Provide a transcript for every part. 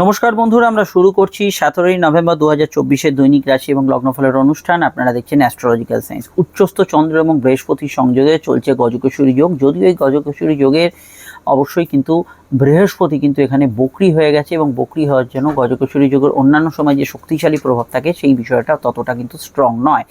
নমস্কার বন্ধুরা, আমরা শুরু করছি সতেরোই নভেম্বর দু হাজার দৈনিক রাশি এবং লগ্নফলের অনুষ্ঠান। আপনারা দেখছেন অ্যাস্ট্রোলজিক্যাল সায়েন্স উচ্চস্থ চন্দ্র এবং বৃহস্পতির সংযোগে চলছে গজকেশ্বরী যোগ। যদিও এই গজকেশ্বরী যোগের অবশ্যই কিন্তু বৃহস্পতি কিন্তু এখানে বকরি হয়ে গেছে এবং বকরি হওয়ার জন্য গজকেশ্বরী যোগের অন্যান্য সময় যে শক্তিশালী প্রভাব থাকে সেই বিষয়টা ততটা কিন্তু স্ট্রং নয়।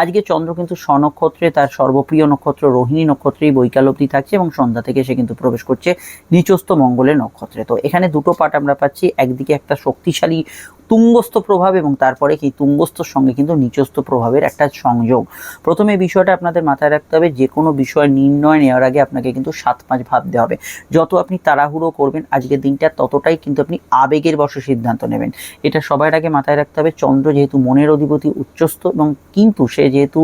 আজকে চন্দ্র কিন্তু স্বনক্ষত্রে তার সর্বপ্রিয় নক্ষত্র রোহিণী নক্ষত্রেই বৈকালব্ধি থাকছে এবং সন্ধ্যা থেকে সে কিন্তু প্রবেশ করছে নিচস্থ মঙ্গলের নক্ষত্রে। তো এখানে দুটো পাঠ আমরা পাচ্ছি, একদিকে একটা শক্তিশালী তুঙ্গস্থ প্রভাব এবং তারপরে কি তুঙ্গস্থর সঙ্গে কিন্তু নিচস্থ প্রভাবের একটা সংযোগ। প্রথমে বিষয়টা আপনাদের মাথায় রাখতে হবে, যে কোনো বিষয় নির্ণয় নেওয়ার আগে আপনাকে কিন্তু সাত পাঁচ ভাবতে হবে। যত আপনি তাড়াহুড়ো করবেন। আজকের দিনটা ততটাই কিন্তু আপনি আবেগের বশে সিদ্ধান্ত নেবেন। এটা সবার আগে মাথায় রাখতে হবে। চন্দ্র যেহেতু মনের অধিপতি, উচ্চস্থ এবং কিন্তু সে যেহেতু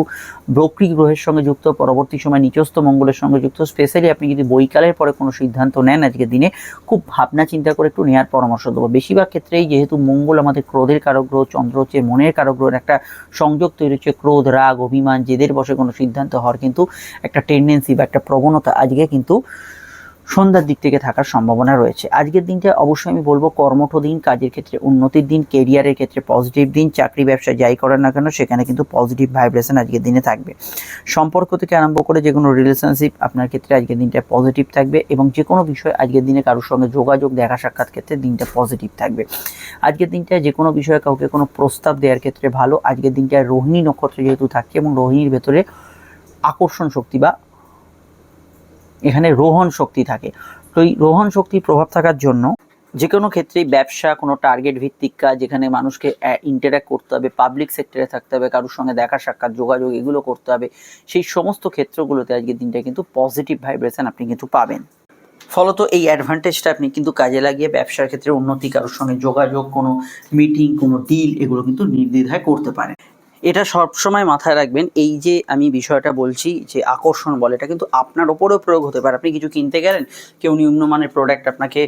বক্রী গ্রহের সঙ্গে যুক্ত, পরবর্তী সময় নিচস্থ মঙ্গলের সঙ্গে যুক্ত স্পেশালি আপনি যদি বৈকালের পরে কোনো সিদ্ধান্ত নেন আজকের দিনে, খুব ভাবনা চিন্তা করে একটু নেওয়ার পরামর্শ দেবো। বেশিরভাগ ক্ষেত্রেই যেহেতু মঙ্গল আমাদের ক্রোধের কারক গ্রহ, চন্দ্র হচ্ছে মনের কারক গ্রহের একটা সংযোগ তৈরি হচ্ছে, ক্রোধ, রাগ, অভিমান, জেদের বসে কোনো সিদ্ধান্ত হওয়ার কিন্তু একটা টেন্ডেন্সি বা একটা প্রবণতা আজকে কিন্তু সন্ধ্যার দিক থেকে থাকার সম্ভাবনা রয়েছে। আজকের দিনটা অবশ্যই আমি বলব কর্মঠ দিন, কাজের ক্ষেত্রে উন্নতির দিন কেরিয়ারের ক্ষেত্রে পজিটিভ দিন, চাকরি ব্যবসা যাই করেন না কেন, সেখানে কিন্তু পজিটিভ ভাইব্রেশন আজকের দিনে থাকবে। সম্পর্ক থেকে আরম্ভ করে যে কোনো রিলেশনশিপ আপনার ক্ষেত্রে আজকের দিনটা পজিটিভ থাকবে এবং যে কোনো বিষয় আজকের দিনে কারোর সঙ্গে যোগাযোগ, দেখা সাক্ষাৎ ক্ষেত্রে দিনটা পজিটিভ থাকবে। আজকের দিনটায় যে কোনো বিষয়ে কাউকে কোনো প্রস্তাব দেওয়ার ক্ষেত্রে ভালো। আজকের দিনটায় রোহিণী নক্ষত্র যেহেতু থাকছে এবং রোহিণীর ভেতরে আকর্ষণ শক্তি বা এখানে রোহণ শক্তি থাকে। তো এই রোহণ শক্তির প্রভাব থাকার জন্য যে কোনো ক্ষেত্রেই ব্যবসা, কোনো টার্গেট ভিত্তিক কাজ যেখানে মানুষকে ইন্টারাক্ট করতে হবে পাবলিক সেক্টরে থাকতে হবে, কারোর সঙ্গে দেখা, সাক্ষাৎ, যোগাযোগ এগুলো করতে হবে, সেই সমস্ত ক্ষেত্রগুলোতে আজকের দিনটা কিন্তু পজিটিভ ভাইব্রেশন আপনি কিন্তু পাবেন। ফলত এই অ্যাডভান্টেজটা আপনি কিন্তু কাজে লাগিয়ে ব্যবসার ক্ষেত্রে উন্নতি, কারোর সঙ্গে যোগাযোগ, কোনো মিটিং কোনো ডিল এগুলো কিন্তু নির্দ্বিধায় করতে পারেন। এটা সবসময় মাথায় রাখবেন, এই যে আমি বিষয়টা বলছি যে আকর্ষণ বলে, এটা কিন্তু আপনার ওপরেও প্রয়োগ হতে পারে। আপনি কিছু কিনতে গেলেন, কেউ নিম্নমানের প্রোডাক্ট আপনাকে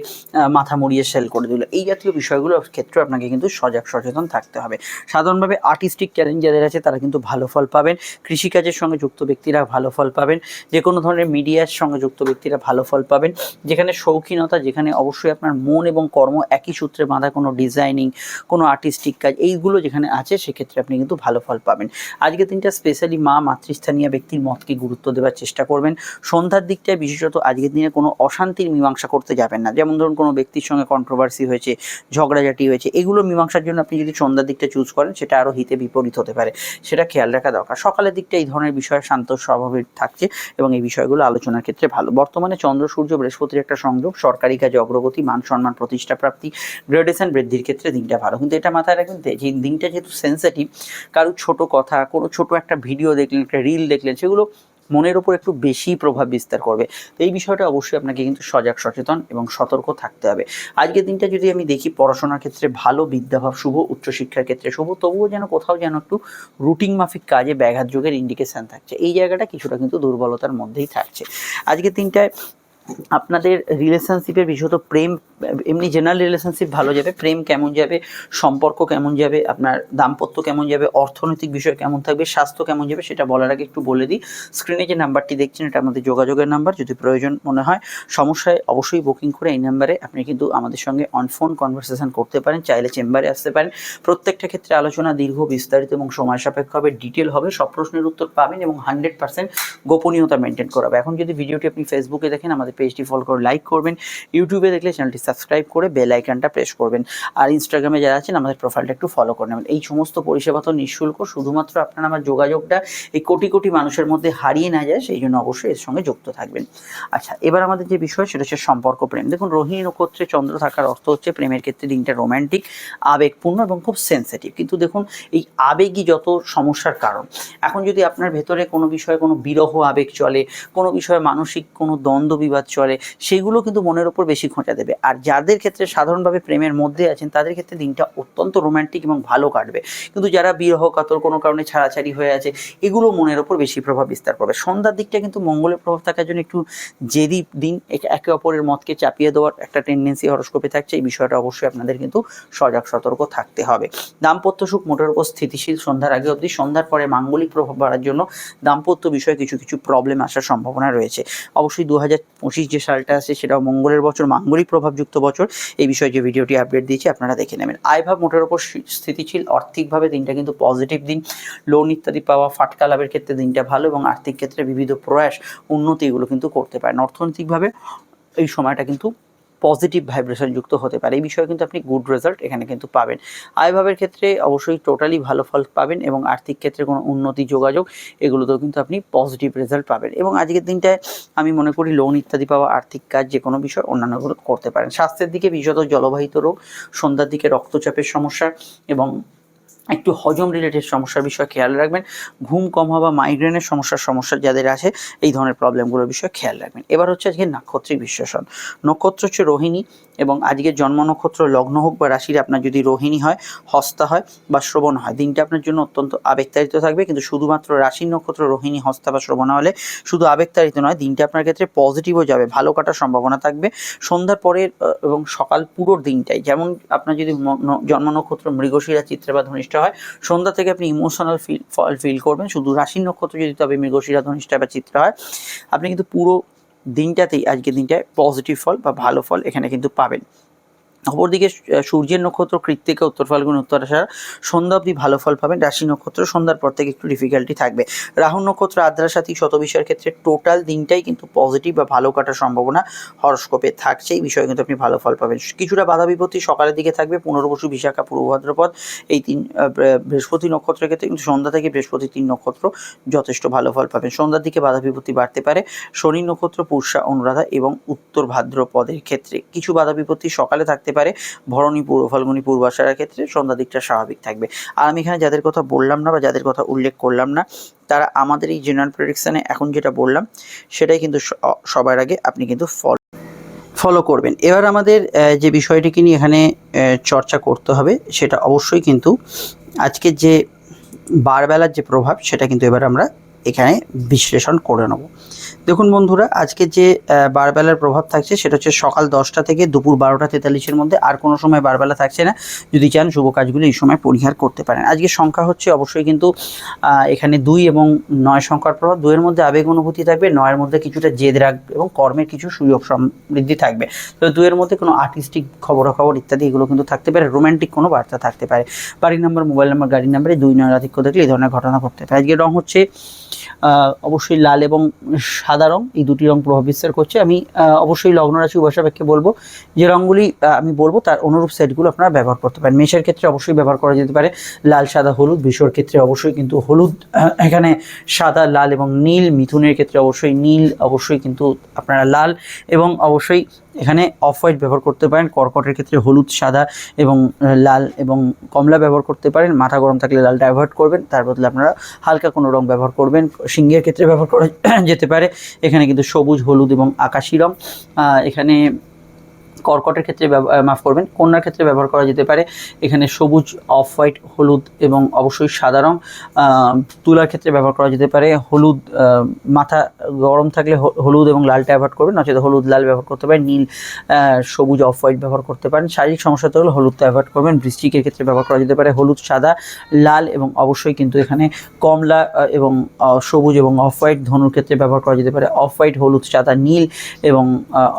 মাথা মুড়িয়ে সেল করে দিল। এই জাতীয় বিষয়গুলোর ক্ষেত্রে আপনাকে কিন্তু সজাগ সচেতন থাকতে হবে। সাধারণভাবে আর্টিস্টিক ট্যালেন্ট যাদের আছে, তারা কিন্তু ভালো ফল পাবেন। কৃষিকাজের সঙ্গে যুক্ত ব্যক্তিরা ভালো ফল পাবেন। যে কোনো ধরনের মিডিয়ার সঙ্গে যুক্ত ব্যক্তিরা ভালো ফল পাবেন। যেখানে শৌখিনতা, যেখানে অবশ্যই আপনার মন এবং কর্ম একই সূত্রে বাঁধা কোনো ডিজাইনিং কোনো আর্টিস্টিক কাজ, এইগুলো যেখানে আছে, সেক্ষেত্রে আপনি কিন্তু ভালো ফল পাবেন। আজকে দিনটা স্পেশালি মা মাতৃস্থানীয় ব্যক্তির মতকে গুরুত্ব দেওয়ার চেষ্টা করবেন। সন্ধ্যার দিকটায় বিশেষত আজকের দিনে কোনো অশান্তির মীমাংসা করতে যাবেন না। যেমন ধরুন কোনো ব্যক্তির সঙ্গে কন্ট্রোভার্সি হয়েছে, ঝগড়াঝাটি হয়েছে, এগুলো মীমাংসার জন্য আপনি যদি সন্ধ্যার দিকটা চুজ করেন, সেটা আরও হিতে বিপরীত হতে পারে। সেটা খেয়াল রাখা দরকার। সকালের দিকটা এই ধরনের বিষয় শান্ত স্বভাবের থাকছে এবং এই বিষয়গুলো আলোচনার ক্ষেত্রে ভালো। বর্তমানে চন্দ্র, সূর্য, বৃহস্পতির একটা সংযোগ, সরকারি কাজে অগ্রগতি, মান সম্মান, প্রতিষ্ঠা প্রাপ্তি গ্রেডেশন বৃদ্ধির ক্ষেত্রে দিনটা ভালো। কিন্তু এটা মাথায় রাখবেন দিনটা যেহেতু সেন্সিটিভ কারও ছোট কথা, কোনো ছোট একটা ভিডিও দেখলেন, একটা রিল দেখলেন, সেগুলো মনের ওপর একটু বেশি প্রভাব বিস্তার করবে। তো এই বিষয়টা অবশ্যই আপনাকে কিন্তু সজাগ, সচেতন এবং সতর্ক থাকতে হবে। আজকের দিনটা যদি আমি দেখি পড়াশোনার ক্ষেত্রে ভালো, বিদ্যাভাব, শুভ, উচ্চশিক্ষার ক্ষেত্রে শুভ, তবুও যেন কোথাও যেন একটু রুটিন মাফিক কাজে ব্যাঘাত যোগের ইন্ডিকেশান থাকছে। এই জায়গাটা কিছুটা কিন্তু দুর্বলতার মধ্যেই থাকছে। আজকের দিনটায় আপনাদের রিলেশনশিপের বিশেষত প্রেম এমনি জেনারেল রিলেশনশিপ ভালো যাবে, প্রেম কেমন যাবে, সম্পর্ক কেমন যাবে, আপনার দাম্পত্য কেমন যাবে, অর্থনৈতিক বিষয় কেমন থাকবে, স্বাস্থ্য কেমন যাবে সেটা বলার আগে একটু বলে দিই। স্ক্রিনে যে নাম্বারটি দেখছেন এটা আমাদের যোগাযোগের নাম্বার যদি প্রয়োজন মনে হয়। সমস্যায় অবশ্যই বুকিং করে এই নাম্বারে আপনি কিন্তু আমাদের সঙ্গে অন ফোন কনভারসেশন করতে পারেন, চাইলে চেম্বারে আসতে পারেন। প্রত্যেকটা ক্ষেত্রে আলোচনা দীর্ঘ, বিস্তারিত এবং সময় সাপেক্ষ হবে ডিটেল হবে, সব প্রশ্নের উত্তর পাবেন এবং হান্ড্রেড পার্সেন্ট গোপনীয়তা মেনটেন করা হবে। এখন যদি ভিডিওটি আপনি ফেসবুকে দেখেন, আমাদের পেজটি ফলো করে লাইক করবেন। ইউটিউবে দেখলে চ্যানেলটি সাবস্ক্রাইব করে বেল আইকনটা প্রেস করবেন। আর ইনস্টাগ্রামে যারা আছেন, আমাদের প্রোফাইলটা একটু ফলো করে নেবেন। এই সমস্ত পরিষেবা তো নিঃশুল্ক, শুধুমাত্র আপনার আমার যোগাযোগটা এই কোটি কোটি মানুষের মধ্যে হারিয়ে না যায়, সেই জন্য অবশ্যই এর সঙ্গে যুক্ত থাকবেন। আচ্ছা এবার আমাদের যে বিষয়, সেটা হচ্ছে সম্পর্ক প্রেম। দেখুন রোহিণী নক্ষত্রে চন্দ্র থাকার অর্থ হচ্ছে প্রেমের ক্ষেত্রে দিনটা রোম্যান্টিক আবেগপূর্ণ এবং খুব সেন্সিটিভ কিন্তু দেখুন, এই আবেগই যত সমস্যার কারণ। এখন যদি আপনার ভেতরে কোনো বিষয়ে কোনো বিরহ আবেগ চলে, কোনো বিষয়ে মানসিক কোনো দ্বন্দ্ব বিবাদ চলে, সেগুলো কিন্তু মনের ওপর বেশি খোঁচা দেবে। আর যাদের ক্ষেত্রে সাধারণভাবে প্রেমের মধ্যে আছেন, তাদের ক্ষেত্রে দিনটা অত্যন্ত রোম্যান্টিক এবং ভালো কাটবে। কিন্তু যারা বিরহ, কাতর কোনো কারণে ছাড়াছাড়ি হয়ে আছে, এগুলো মনের ওপর বেশি প্রভাব বিস্তার করবে। সন্ধ্যার দিকটা কিন্তু মঙ্গলের প্রভাব থাকার জন্য একটু জেদি দিন। একে- অপরের মতকে চাপিয়ে দেওয়ার একটা টেন্ডেন্সি হরস্কোপে থাকছে। এই বিষয়টা অবশ্যই আপনাদের কিন্তু সজাগ, সতর্ক থাকতে হবে। দাম্পত্য সুখ মোটের উপর স্থিতিশীল সন্ধ্যার আগে অবধি। সন্ধ্যার পরে মাঙ্গলিক প্রভাব বাড়ার জন্য দাম্পত্য বিষয়ে কিছু কিছু প্রবলেম আসার সম্ভাবনা রয়েছে। অবশ্যই দু হাজার পঁচিশ যে সালটা আছে, সেটাও মঙ্গলের বছর মাঙ্গলিক প্রভাবযুক্ত বছর, এই বিষয়ে যে ভিডিওটি আপডেট দিয়েছি, আপনারা দেখে নেবেন। আয়ভাব মোটের ওপর স্থি- স্থিতিশীল, আর্থিকভাবে দিনটা কিন্তু পজিটিভ দিন। লোন ইত্যাদি পাওয়া, ফাটকা লাভের ক্ষেত্রে দিনটা ভালো এবং আর্থিক ক্ষেত্রে বিবিধ প্রয়াস, উন্নতি এগুলো কিন্তু করতে পারেন। অর্থনৈতিকভাবে এই সময়টা কিন্তু পজিটিভ ভাইব্রেশন যুক্ত হতে পারে। এই বিষয়ে কিন্তু আপনি গুড রেজাল্ট এখানে কিন্তু পাবেন। আয়ভাবের ক্ষেত্রে অবশ্যই টোটালি ভালো ফল পাবেন এবং আর্থিক ক্ষেত্রে কোনো উন্নতি, যোগাযোগ এগুলোতেও কিন্তু আপনি পজিটিভ রেজাল্ট পাবেন। এবং আজকের দিনটায় আমি মনে করি লোন ইত্যাদি পাওয়া, আর্থিক কাজ যে কোনো বিষয় অন্যান্যগুলো করতে পারেন। স্বাস্থ্যের দিকে বিশেষত জলবাহিত রোগ, সন্ধ্যার দিকে রক্তচাপের সমস্যা এবং একটু হজম রিলেটেড সমস্যার বিষয়ে খেয়াল রাখবেন। ঘুম কম হওয়া মাইগ্রেনের সমস্যার সমস্যা যাদের আছে, এই ধরনের প্রবলেমগুলোর বিষয়ে খেয়াল রাখবেন। এবার হচ্ছে আজকে নাক্ষত্রিক বিশ্লেষণ। নক্ষত্র হচ্ছে রোহিণী এবং আজকে জন্ম নক্ষত্র লগ্ন হোক বা রাশির আপনার যদি রোহিণী হয়, হস্তা হয় বা শ্রবণ হয়, দিনটা আপনার জন্য অত্যন্ত আবেগতাড়িত থাকবে। কিন্তু শুধুমাত্র রাশির নক্ষত্র রোহিণী, হস্তা বা শ্রবণ হলে শুধু আবেগতাড়িত নয়, দিনটা আপনার ক্ষেত্রে পজিটিভও যাবে, ভালো কাটার সম্ভাবনা থাকবে। সন্ধ্যার পরের এবং সকাল পুরোর দিনটাই, যেমন আপনার যদি জন্ম নক্ষত্র মৃগশিরা, চিত্রে বা ধনিষ্ঠা হয়। সন্ধ্যা থেকে আপনি ইমোশনাল ফিল ফল ফিল করবেন। শুধু রাশির নক্ষত্র যদি তবে মৃগশিরা ধনিষ্ঠা বা চিত্র হয়, আপনি কিন্তু পুরো দিনটাতেই, আজকের দিনটায় পজিটিভ ফল বা ভালো ফল এখানে কিন্তু পাবেন। অপরদিকে সূর্যের নক্ষত্র কৃত্তিকা, উত্তর ফাল্গুন আষাঢ়, সন্ধ্যা অবধি ভালো ফল পাবেন। রাশি নক্ষত্র সন্ধ্যার পর থেকে একটু ডিফিকাল্টি থাকবে। রাহু নক্ষত্র আদ্রা সাথী শতবিষয়ের ক্ষেত্রে টোটাল দিনটাই কিন্তু পজিটিভ বা ভালো কাটার সম্ভাবনা হরস্কোপে থাকছে। এই বিষয়ে কিন্তু আপনি ভালো ফল পাবেন। কিছুটা বাধা বিপত্তি সকালের দিকে থাকবে। পুনর্বসু বিশাখা, পূর্ব ভাদ্রপদ, এই তিন বৃহস্পতি নক্ষত্রের ক্ষেত্রে কিন্তু সন্ধ্যা থেকে বৃহস্পতি তিন নক্ষত্র যথেষ্ট ভালো ফল পাবেন। সন্ধ্যার দিকে বাধা বিপত্তি বাড়তে পারে। শনি নক্ষত্র পূর্ষা অনুরাধা এবং উত্তর ভাদ্রপদের ক্ষেত্রে। কিছু বাধা বিপত্তি সকালে থাকতে পারে। ভরণী পূর্ব ফাল্গুনী পূর্বাশারার ক্ষেত্রে সন্ধ্যা দিকটা স্বাভাবিক থাকবে। আর আমি এখানে যাদের কথা বললাম না বা যাদের কথা উল্লেখ করলাম না, তারা আমাদের এই জেনারেল প্রেডিকশানে এখন যেটা বললাম, সেটাই কিন্তু সবার আগে আপনি কিন্তু ফলো ফলো করবেন। এবার আমাদের যে বিষয়টিকে নিয়ে এখানে চর্চা করতে হবে, সেটা অবশ্যই কিন্তু আজকের যে বারবেলার যে প্রভাব, সেটা কিন্তু এবার আমরা এখানে বিশ্লেষণ করে নেব। দেখুন বন্ধুরা, আজকে যে বারবেলার প্রভাব থাকছে সেটা হচ্ছে সকাল দশটা থেকে দুপুর বারোটা তেতাল্লিশের মধ্যে আর কোনো সময় বারবেলা থাকছে না। যদি চান শুভ কাজগুলো এই সময় পরিহার করতে পারেন। আজকে সংখ্যা হচ্ছে অবশ্যই কিন্তু এখানে দুই এবং নয় সংখ্যার প্রভাব। দুইয়ের মধ্যে আবেগ অনুভূতি থাকবে, নয়ের মধ্যে কিছুটা জেদ রাগ এবং কর্মের কিছু সুযোগ সমৃদ্ধি থাকবে। তো দুইয়ের মধ্যে কোনো আর্টিস্টিক খবরাখবর ইত্যাদি এগুলো কিন্তু থাকতে পারে রোম্যান্টিক কোনো বার্তা থাকতে পারে। বাড়ির নাম্বার মোবাইল নাম্বার গাড়ির নাম্বারে দুই নয় আধিক্য দেখলে এই ধরনের ঘটনা ঘটতে পারে। আজকে রং হচ্ছে অবশ্যই লাল এবং সাদা রং, এই দুটি রং প্রভাব বিস্তার করছে। আমি অবশ্যই লগ্ন রাশি উপাসাপেক্ষে বলব, যে রঙগুলি আমি বলব তার অনুরূপ সেটগুলো আপনারা ব্যবহার করতে পারেন। মেষের ক্ষেত্রে অবশ্যই ব্যবহার করা যেতে পারে, লাল, সাদা, হলুদ। বিষর ক্ষেত্রে অবশ্যই কিন্তু হলুদ এখানে সাদা, লাল এবং নীল। মিথুনের ক্ষেত্রে অবশ্যই নীল, অবশ্যই কিন্তু আপনারা লাল এবং অবশ্যই এখানে অফ হোয়াইট ব্যবহার করতে পারেন, কর্কটের ক্ষেত্রে হলুদ, সাদা এবং লাল এবং কমলা ব্যবহার করতে পারেন। মাথা গরম থাকলে লালটা অ্যাভয়েড করবেন, তার বদলে আপনারা হালকা কোনো রং ব্যবহার করবেন। সিংহের ক্ষেত্রে ব্যবহার করা যেতে পারে। এখানে কিন্তু সবুজ, হলুদ এবং আকাশি রং। এখানে কর্কটের ক্ষেত্রে মাফ করবেন, কন্যার ক্ষেত্রে ব্যবহার করা যেতে পারে। এখানে সবুজ, অফ হোয়াইট, হলুদ এবং অবশ্যই সাদা রং তুলার ক্ষেত্রে ব্যবহার করা যেতে পারে। হলুদ মাথা গরম থাকলে হলুদ এবং লালটা ব্যবহার করবেন, নচেত হলুদ, লাল ব্যবহার করতে পারেন, নীল সবুজ, অফ হোয়াইট ব্যবহার করতে পারেন। শারীরিক সমস্যা থাকলে হলুদটা অ্যাভয়েড করবেন। বৃষ্টিকের ক্ষেত্রে ব্যবহার করা যেতে পারে হলুদ, সাদা, লাল এবং অবশ্যই কিন্তু এখানে কমলা এবং সবুজ এবং অফ হোয়াইট ধনুর ক্ষেত্রে ব্যবহার করা যেতে পারে। অফ হোয়াইট, হলুদ, সাদা, নীল এবং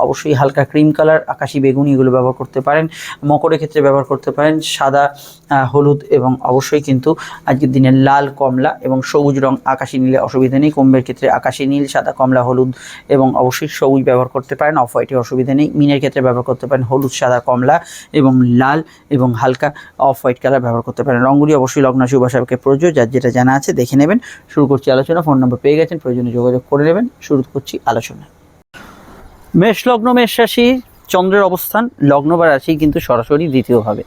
অবশ্যই হালকা ক্রিম কালার, আকাশি বেগুনি এগুলো ব্যবহার করতে পারেন। মকরের ক্ষেত্রে ব্যবহার করতে পারেন। সাদা হলুদ এবং অবশ্যই কিন্তু আজকের দিনে লাল কমলা এবং সবুজ রং আকাশি নীলে অসুবিধা নেই। কুম্ভের ক্ষেত্রে আকাশি নীল, সাদা, কমলা, হলুদ এবং অবশ্যই সবুজ ব্যবহার করতে পারেন। অফ হোয়াইটে অসুবিধা নেই। মিনের ক্ষেত্রে ব্যবহার করতে পারেন হলুদ, সাদা, কমলা এবং লাল এবং হালকা অফ হোয়াইট কালার ব্যবহার করতে পারেন। রঙগুলি অবশ্যই লগ্নাশী উপাসাকে প্রযোজ্য। যার যেটা জানা আছে দেখে নেবেন। শুরু করছি আলোচনা। ফোন নম্বর পেয়ে গেছেন। প্রয়োজনে যোগাযোগ করে নেবেন। শুরু করছি আলোচনা। মেষ লগ্ন, মেষ রাশি চন্দ্রের অবস্থান লগ্ন বা রাশি কিন্তু সরাসরি দ্বিতীয়ভাবে।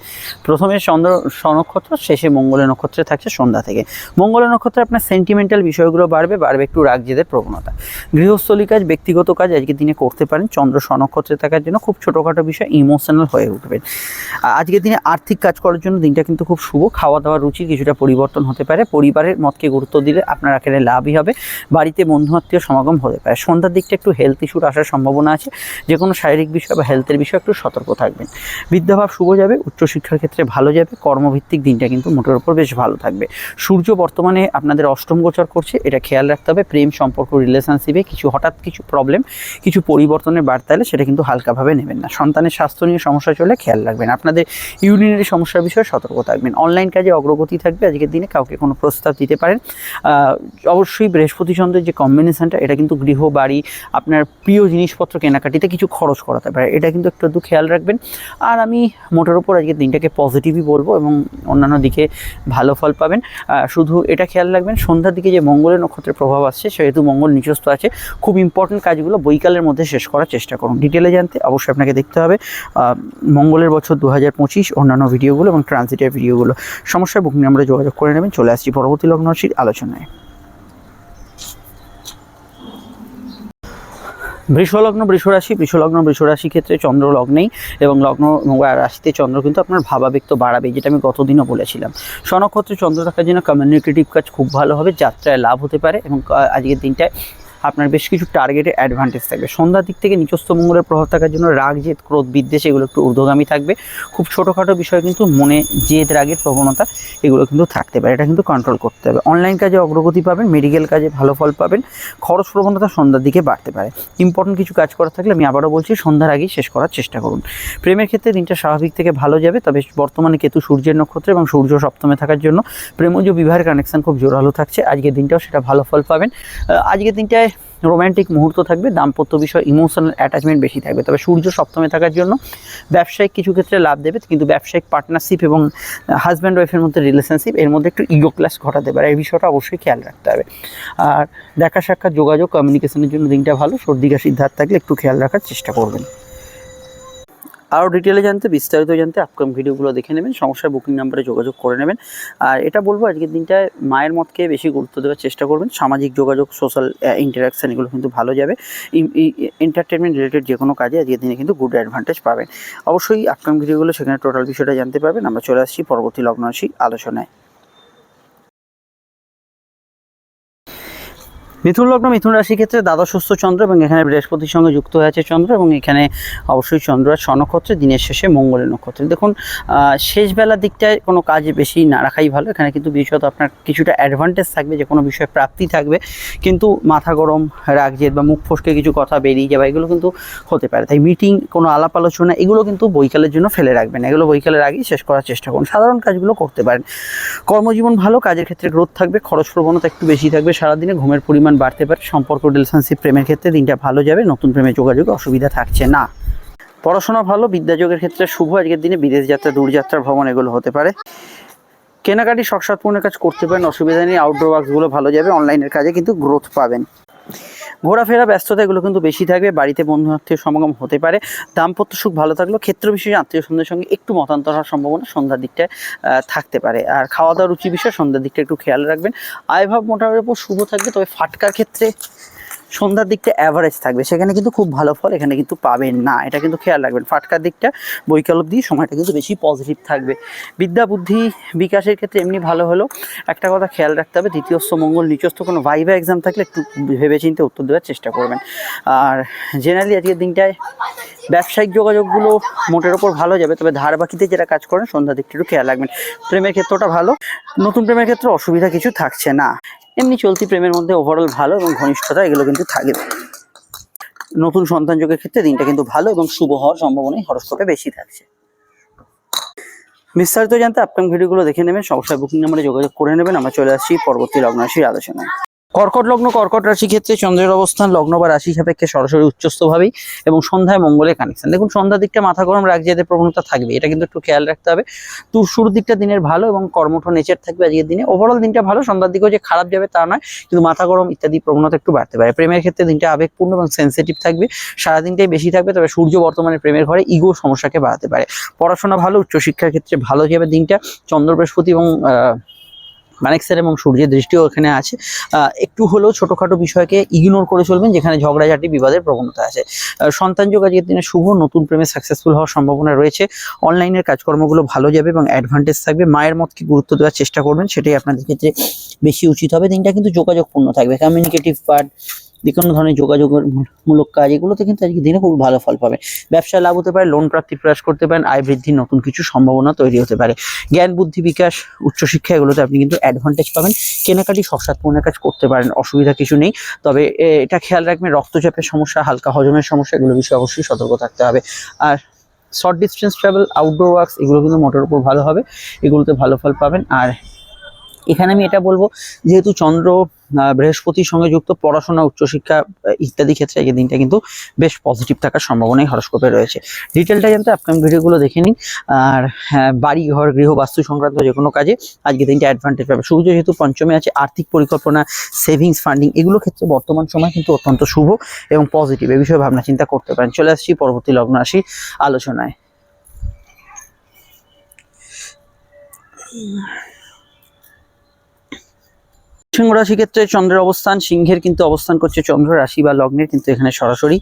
প্রথমে চন্দ্র স্বনক্ষত্র, শেষে মঙ্গলের নক্ষত্রে থাকছে সন্ধ্যা থেকে। মঙ্গলের নক্ষত্রে আপনার সেন্টিমেন্টাল বিষয়গুলো বাড়বে বাড়বে একটু রাগ জেদের প্রবণতা। গৃহস্থলী কাজ, ব্যক্তিগত কাজ আজকের দিনে করতে পারেন। চন্দ্র স্বনক্ষত্রে থাকার জন্য খুব ছোটোখাটো বিষয় ইমোশনাল হয়ে উঠবেন। আজকের দিনে আর্থিক কাজ করার জন্য দিনটা কিন্তু খুব শুভ। খাওয়া দাওয়ার রুচি কিছুটা পরিবর্তন হতে পারে। পরিবারের মতকে গুরুত্ব দিলে আপনার আকারে লাভই হবে। বাড়িতে বন্ধু আত্মীয় সমাগম হতে পারে। সন্ধ্যার দিকটা একটু হেলথ ইস্যুর আসার সম্ভাবনা আছে। যে কোনো শারীরিক বিষয় বা হেলথের বিষয়ে একটু সতর্ক থাকবেন। বিদ্যাভাব শুভ যাবে, উচ্চশিক্ষার ক্ষেত্রে ভালো যাবে, কর্মভিত্তিক দিনটা কিন্তু মোটের উপর বেশ ভালো থাকবে। সূর্য বর্তমানে আপনাদের অষ্টম গোচর করছে, এটা খেয়াল রাখতে হবে, প্রেম সম্পর্ক রিলেশনশিপে কিছু হঠাৎ কিছু প্রবলেম কিছু পরিবর্তনের বার্তা এলে সেটা কিন্তু হালকাভাবে নেবেন না। সন্তানের স্বাস্থ্য নিয়ে সমস্যা চলে, খেয়াল রাখবেন। আপনাদের ইউনিয়নের সমস্যার বিষয়ে সতর্ক থাকবেন। অনলাইন কাজে অগ্রগতি থাকবে, আজকের দিনে কাউকে কোনো প্রস্তাব দিতে পারেন। অবশ্যই বৃহস্পতি চন্দ্রের যে কম্বিনেশনটা এটা কিন্তু গৃহ বাড়ি আপনার প্রিয় জিনিসপত্র কেনাকাটিতে কিছু খরচ করাতে পারে। এটা কিন্তু একটু খেয়াল রাখবেন। আর আমি মোটের ওপর আজকের দিনটাকে পজিটিভই বলব এবং অন্যান্য দিকে ভালো ফল পাবেন। শুধু এটা খেয়াল রাখবেন, সন্ধ্যার দিকে যে মঙ্গলের নক্ষত্রের প্রভাব আসছে, সেহেতু মঙ্গল নিচস্থ আছে। খুব ইম্পর্টেন্ট কাজগুলো বৈকালের মধ্যে শেষ করার চেষ্টা করুন। ডিটেলে জানতে অবশ্যই আপনাকে দেখতে হবে। মঙ্গলের বছর দু হাজার পঁচিশ, অন্যান্য ভিডিওগুলো এবং ট্রানজিটের ভিডিওগুলো সমস্যায় বুকিং আমরা যোগাযোগ করে নেবেন। চলে আসছি পরবর্তী লগ্নরাশির আলোচনায়। বৃষলগ্ন, বৃষরাশি বৃষলগ্ন, বৃষরাশি ক্ষেত্রে চন্দ্র লগ্নেই এবং লগ্ন রাশিতে চন্দ্র কিন্তু আপনার ভাবাবেগ তো বাড়াবে যেটা আমি গতদিনও বলেছিলাম। স্বনক্ষত্রে চন্দ্র থাকার জন্য কমিউনিকেটিভ কাজ খুব ভালো হবে, যাত্রায় লাভ হতে পারে এবং আজকের দিনটায় আপনার বেশ কিছু টার্গেটে অ্যাডভান্টেজ থাকবে। সন্ধ্যার দিক থেকে নিচস্থ মঙ্গলের প্রভাব থাকার জন্য রাগ, জেদ, ক্রোধ, বিদ্বেষ, এগুলো একটু ঊর্ধ্বগামী থাকবে। খুব ছোটোখাটো বিষয় কিন্তু মনে, জেদ, রাগের প্রবণতা এগুলো কিন্তু থাকতে পারে। এটা কিন্তু কন্ট্রোল করতে হবে। অনলাইন কাজে অগ্রগতি পাবেন মেডিকেল কাজে ভালো ফল পাবেন, খরচ প্রবণতা সন্ধ্যার দিকে বাড়তে পারে। ইম্পর্টেন্ট কিছু কাজ করা থাকলে আমি আবারও বলছি, সন্ধ্যার আগেই শেষ করার চেষ্টা করুন। প্রেমের ক্ষেত্রে দিনটা স্বাভাবিক থেকে ভালো যাবে, তবে বর্তমানে কেতু সূর্যের নক্ষত্রে এবং সূর্য সপ্তমে থাকার জন্য প্রেমজ বিবাহের কানেকশন খুব জোরালো থাকছে। আজকের দিনটাও সেটা ভালো ফল পাবেন। আজকের দিনটায় রোম্যান্টিক মুহূর্ত থাকবে, দাম্পত্য বিষয় ইমোশনাল অ্যাটাচমেন্ট বেশি থাকবে। তবে সূর্য সপ্তমে থাকার জন্য ব্যবসায়িক কিছু ক্ষেত্রে লাভ দেবে, কিন্তু ব্যবসায়িক পার্টনারশিপ এবং হাজব্যান্ড ওয়াইফের মধ্যে রিলেশনশিপ এর মধ্যে একটু ইগো ক্লাস ঘটাতে পারে। এই বিষয়টা অবশ্যই খেয়াল রাখতে হবে। আর দেখা সাক্ষাৎ যোগাযোগ কমিউনিকেশনের জন্য দিনটা ভালো। সর্দি কাশির ধার থাকলে একটু খেয়াল রাখার চেষ্টা করবেন। আরও ডিটেলে জানতে, বিস্তারিত জানতে আপকাম ভিডিওগুলো দেখে নেবেন। সমস্যার বুকিং নাম্বারে যোগাযোগ করে নেবেন। আর এটা বলব, আজকের দিনটায় মায়ের মতকে বেশি গুরুত্ব দেওয়ার চেষ্টা করবেন। সামাজিক যোগাযোগ সোশ্যাল ইন্টারাকশান এগুলো কিন্তু ভালো যাবে। এন্টারটেনমেন্ট রিলেটেড যে কোনো কাজে আজকের দিনে কিন্তু গুড অ্যাডভান্টেজ পাবেন। অবশ্যই আপকাম ভিডিওগুলো সেখানে টোটাল বিষয়টা জানতে পারবেন। আমরা চলে আসছি পরবর্তী লগ্ন আসি আলোচনায়। মিথুন লগ্ন মিথুন রাশির ক্ষেত্রে দ্বাদশস্থ চন্দ্র এবং এখানে বৃহস্পতির সঙ্গে যুক্ত হয়ে আছে চন্দ্র এবং এখানে অবশ্যই চন্দ্র আর স্বনক্ষত্রে দিনের শেষে মঙ্গলের নক্ষত্রে। দেখুন আহ, শেষ বেলার দিকটায় কোনো কাজ বেশি না রাখাই ভালো। এখানে কিন্তু বিশেষত আপনার কিছুটা অ্যাডভান্টেজ থাকবে যে কোনো বিষয়ে প্রাপ্তি থাকবে। কিন্তু মাথা গরম রাগ জেদ বা মুখ ফসকে কিছু কথা বেরিয়ে যাওয়া এগুলো কিন্তু হতে পারে। তাই মিটিং কোনো আলাপ আলোচনা এগুলো কিন্তু বৈকালের জন্য ফেলে রাখবেন এগুলো বৈকালের আগেই শেষ করার চেষ্টা করুন। সাধারণ কাজগুলো করতে পারেন। কর্মজীবন ভালো কাজের ক্ষেত্রে গ্রোথ থাকবে খরচ প্রবণতা একটু বেশি থাকবে সারাদিনে ঘুমের পরিমাণ বাড়তে পারে। সম্পর্ক রিলেশনশিপ প্রেমের ক্ষেত্রে দিনটা ভালো যাবে, নতুন প্রেমে যোগাযোগে অসুবিধা থাকছে না। পড়াশোনা ভালো বিদ্যাযোগের ক্ষেত্রে শুভ। আজকের দিনে বিদেশ যাত্রা, দূরযাত্রা, ভ্রমণ এগুলো হতে পারে। কেনাকাটি শখসাৎপূর্ণের কাজ করতে পারেন, অসুবিধা নেই। আউটডোর ওয়ার্কসগুলো ভালো যাবে অনলাইনের কাজে কিন্তু গ্রোথ পাবেন। ঘোরাফেরা, ব্যস্ততা, এগুলো কিন্তু বেশি থাকবে। বাড়িতে বন্ধু আত্মীয় সমাগম হতে পারে। দাম্পত্য সুখ ভালো থাকলেও ক্ষেত্র বিশেষে আত্মীয় সন্ধ্যের সঙ্গে একটু মতান্তর হওয়ার সম্ভাবনা সন্ধ্যার দিকটায় থাকতে পারে। আর খাওয়া দাওয়ার রুচি বিষয়ে সন্ধ্যার দিকটা একটু খেয়াল রাখবেন। আয়ভাব মোটামুটি শুভ থাকবে, তবে ফাটকার ক্ষেত্রে সন্ধ্যার দিকটা অ্যাভারেজ থাকবে। সেখানে কিন্তু খুব ভালো ফল এখানে কিন্তু পাবেন না। এটা কিন্তু খেয়াল রাখবেন। ফাটকার দিকটা বৈকাল অবধি সময়টা কিন্তু বেশি পজিটিভ থাকবে। বিদ্যা বুদ্ধি বিকাশের ক্ষেত্রে এমনি ভালো হলো। একটা কথা খেয়াল রাখতে হবে, দ্বিতীয়স্থ মঙ্গল, নিচস্থ কোনো ভাইভা এক্সাম থাকলে একটু ভেবেচিন্তে উত্তর দেওয়ার চেষ্টা করবেন। আর জেনারেলি আজকের দিনটায় ব্যবসায়িক যোগাযোগগুলো মোটের ওপর ভালো যাবে, তবে ধার বাকিতে যেটা কাজ করেন সন্ধ্যা দিকটা একটু খেয়াল রাখবেন। প্রেমের ক্ষেত্রটা ভালো। নতুন প্রেমের ক্ষেত্রে অসুবিধা কিছু থাকছে না। এমনি চলতি প্রেমের মধ্যে ওভারঅল ভালো এবং ঘনিষ্ঠতা, এগুলো কিন্তু থাকবে নতুন সন্তান যোগের ক্ষেত্রে দিনটা কিন্তু ভালো এবং শুভ হওয়ার সম্ভাবনাই হরস্কোপে বেশি থাকছে। বিস্তারিত জানতে আপকাম ভিডিওগুলো দেখে নেবেন। সবসময় বুকিং নাম্বারে যোগাযোগ করে নেবেন। আমরা চলে আসছি পরবর্তী লগ্নাশীর আলোচনায়। কর্কট লগ্ন, কর্কট রাশি ক্ষেত্রে চন্দ্রের অবস্থান লগ্ন বা রাশি সাপেক্ষে সরাসরি উচ্চস্থভাবেই এবং সন্ধ্যায় মঙ্গলের কানেকশন দেখুন, সন্ধ্যার দিকটা মাথা গরম রাগ জেদের প্রবণতা থাকবে। এটা কিন্তু একটু খেয়াল রাখতে হবে। তো শুরুর দিকটা দিনের ভালো এবং কর্মঠ নেচার থাকবে আজকের দিনে। ওভারঅল দিনটা ভালো, সন্ধ্যার দিকেও যে খারাপ যাবে তা নয়, কিন্তু মাথা গরম ইত্যাদি প্রবণতা একটু বাড়তে পারে। প্রেমের ক্ষেত্রে দিনটা আবেগপূর্ণ এবং সেন্সিটিভ থাকবে। সারাদিনটাই বেশি থাকবে, তবে সূর্য বর্তমানে প্রেমের ঘরে ইগো সমস্যাকে বাড়াতে পারে। পড়াশোনা ভালো, উচ্চশিক্ষার ক্ষেত্রে ভালো যাবে দিনটা। চন্দ্র বৃহস্পতি এবং আহ, স্যার এবং সূর্যের দৃষ্টিও এখানে আছে। একটু হলেও ছোটোখাটো বিষয়কে ইগনোর করে চলবেন যেখানে ঝগড়াঝাটি বিবাদের প্রবণতা আছে। সন্তান যোগ আজকের দিনে শুভ নতুন প্রেমে সাকসেসফুল হওয়ার সম্ভাবনা রয়েছে। অনলাইনের কাজকর্মগুলো ভালো যাবে এবং অ্যাডভান্টেজ থাকবে। মায়ের মতকে গুরুত্ব দেওয়ার চেষ্টা করবেন সেটাই আপনাদের ক্ষেত্রে বেশি উচিত হবে। দিনটা কিন্তু যোগাযোগপূর্ণ থাকবে। কমিউনিকেটিভ পার্ট যে কোনো ধরনের যোগাযোগের মূলক কাজ, এগুলোতে কিন্তু আজকে দিনে খুব ভালো ফল পাবেন ব্যবসায় লাভ হতে পারে লোন প্রাপ্তি প্রয়াস করতে পারেন, আয় বৃদ্ধির নতুন কিছু সম্ভাবনা তৈরি হতে পারে। জ্ঞান, বুদ্ধি, বিকাশ, উচ্চশিক্ষা, এগুলোতে আপনি কিন্তু অ্যাডভান্টেজ পাবেন। কেনাকাটি সৎসাত পূর্ণের কাজ করতে পারেন, অসুবিধা কিছু নেই। তবে এটা খেয়াল রাখবেন, রক্তচাপের সমস্যা, হালকা হজমের সমস্যা, এগুলো বিষয়ে অবশ্যই সতর্ক থাকতে হবে। আর short distance travel outdoor works এগুলো কিন্তু মোটের উপর ভালো হবে। এগুলোতে ভালো ফল পাবেন। আর এখানে আমি এটা বলব যেহেতু চন্দ্র বৃহস্পতির সঙ্গে যুক্ত পড়াশোনা উচ্চশিক্ষা ইত্যাদি ক্ষেত্রে এই দিনটা কিন্তু বেশ পজিটিভ থাকার সম্ভাবনাই হরস্কোপে রয়েছে। ডিটেলটা জানতে আপকামিং ভিডিওগুলো দেখে নিন। আর হ্যাঁ, বাড়ি ঘর গৃহ বাস্তু সংক্রান্ত যে কোনো কাজে আজকে দিনটা অ্যাডভান্টেজ পাবে। সূর্য যেহেতু পঞ্চমে আছে আর্থিক পরিকল্পনা সেভিংস ফান্ডিং এগুলো ক্ষেত্রে বর্তমান সময় কিন্তু অত্যন্ত শুভ এবং পজিটিভ এ বিষয়ে ভাবনা চিন্তা করতে পারেন। চলে আসছি পরবর্তী লগ্ন আসি আলোচনায়। সিংহ রাশি ক্ষেত্রে চন্দ্রের অবস্থান, সিংহের কিন্তু অবস্থান করছে চন্দ্র রাশি বা লগ্নের কিন্তু এখানে সরাসরি